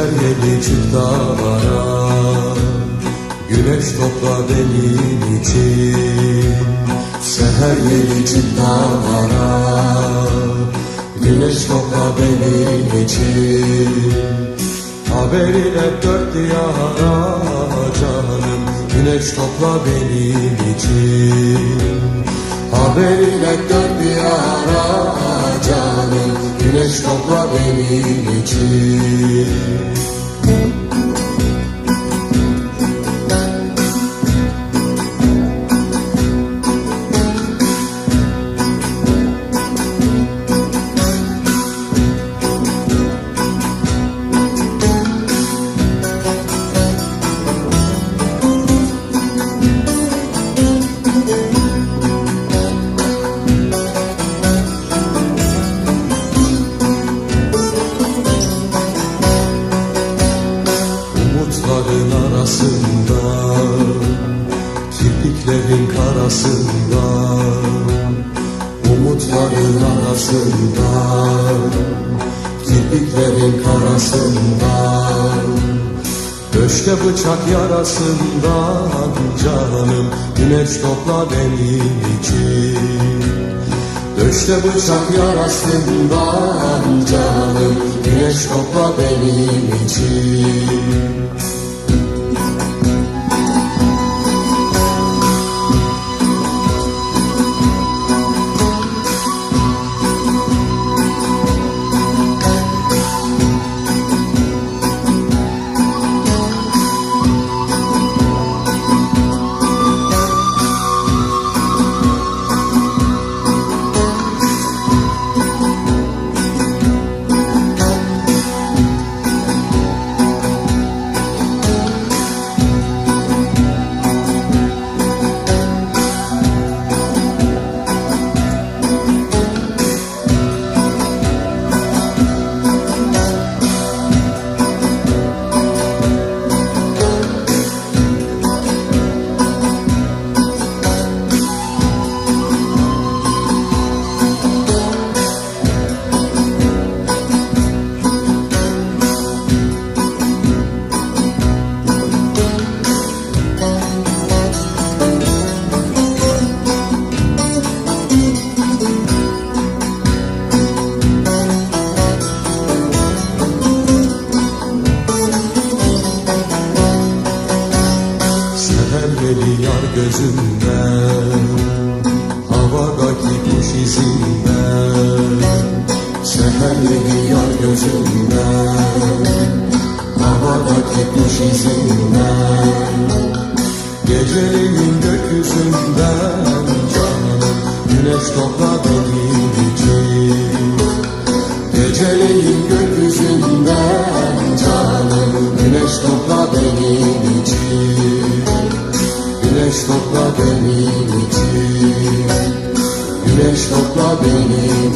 yedi çık dağlara Güneş topla benim için. Seher yedi çık dağlara Güneş topla benim için. Haberiyle dört diyara canım Güneş topla benim için. Haberiyle dört diyara canım Güneş topla benim için Karasında Umutların arasında Kirpiklerin karasında Döşte bıçak yarasından canım Güneş topla benim için. Döşte bıçak yarasından canım Güneş topla benim için Seherleri yar gözümden Havadaki kuş izinden Seherleri yar gözümden Havadaki kuş izinden Geceleyin gökyüzünden canım Güneş topla benim Güneş topla benim için Güneş topla benim